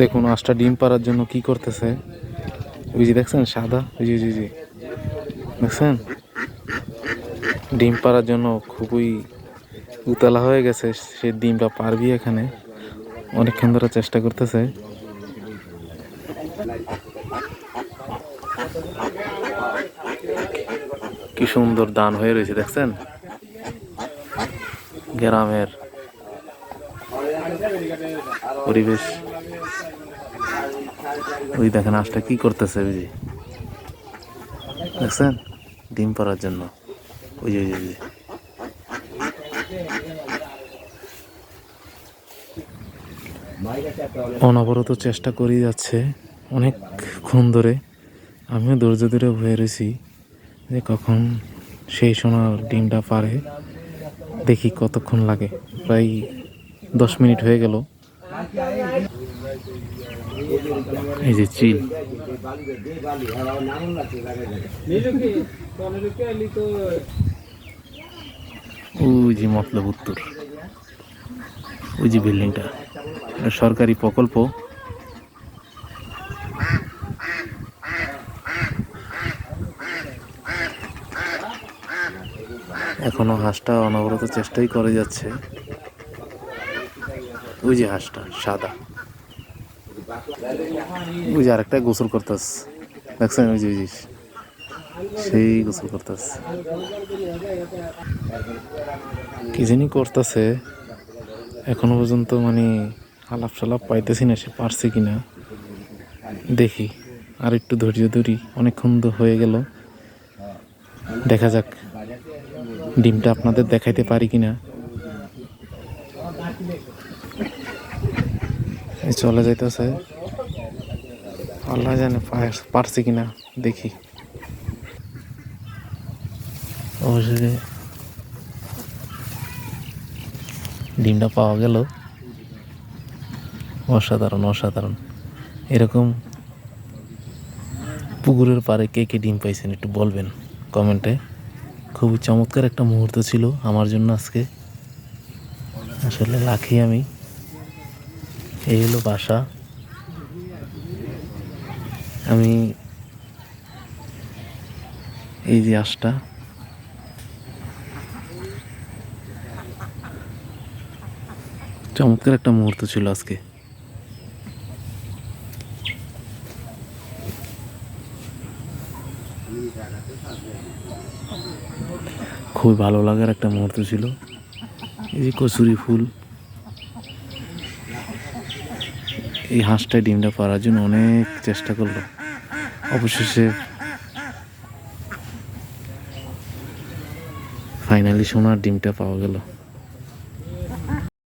দেখুন হাঁসটা ডিম পাড়ার জন্য কি করতেছে? ওই যে দেখছেন, সাদা? যে জি জি। দেখছেন? ডিম পাড়ার জন্য খুবই উতলা হয়ে গেছে সে ডিমটা পারবি এখানে। অনেকক্ষণ ধরে চেষ্টা করতেছে। কি সুন্দর দান হয়ে রয়েছে, দেখছেন? গ্রামের পরিবেশ। ওই দেখেন হাঁসটা কি করতেছে ওই যে। দেখছেন? ডিম পাড়ার জন্য। ওই যে ওই যে, অনবরত চেষ্টা করেই যাচ্ছে অনেকক্ষণ ধরে। আমিও ধৈর্য ধরে বয়ে রয়েছি যে কখন সেই সোনার ডিমটা পারে। দেখি কতক্ষণ লাগে। প্রায় দশ মিনিট হয়ে গেল। এই যে চিল ওই যে মতলব উত্তর। ওই যে বিল্ডিংটা। সরকারি প্রকল্প। এখনও হাঁসটা অনবরত চেষ্টাই করে যাচ্ছে। ওই যে হাঁসটা, সাদা। ওই আরেকটা গোসল করতেস। দেখছেন? ওই যে সেই গোসল করতেস। কি জানি করতেছে, এখনও পর্যন্ত মানে আলাপ সালাপ পাইতেছি না সে পারছে কিনা। দেখি, আর একটু ধৈর্য ধরি। অনেকক্ষণ তো হয়ে গেল। দেখা যাক, ডিমটা আপনাদের দেখাইতে পারি কিনা। এই চলে যাইতেছে। আল্লাহ জানে পার- পারছে কিনা, দেখি। অবশ্যই ডিমটা পাওয়া গেল। অসাধারণ অসাধারণ। এরকম পুকুরের পাড়ে কে কে ডিম পাইছেন একটু বলবেন কমেন্টে। খুবই চমৎকার একটা মুহূর্ত ছিল আমার জন্য আজকে। আসলে লাখি আমি। এই হলো বাসা। আমি এই যে আঁশটা চমৎকার একটা মুহূর্ত ছিল আজকে। খুবই ভালো লাগার একটা মুহূর্ত ছিল। এই যে কচুরি ফুল। এই হাঁসটা ডিমটা পাড়ার জন্য অনেক চেষ্টা করল। অবশেষে ফাইনালি সোনার ডিমটা পাওয়া গেল।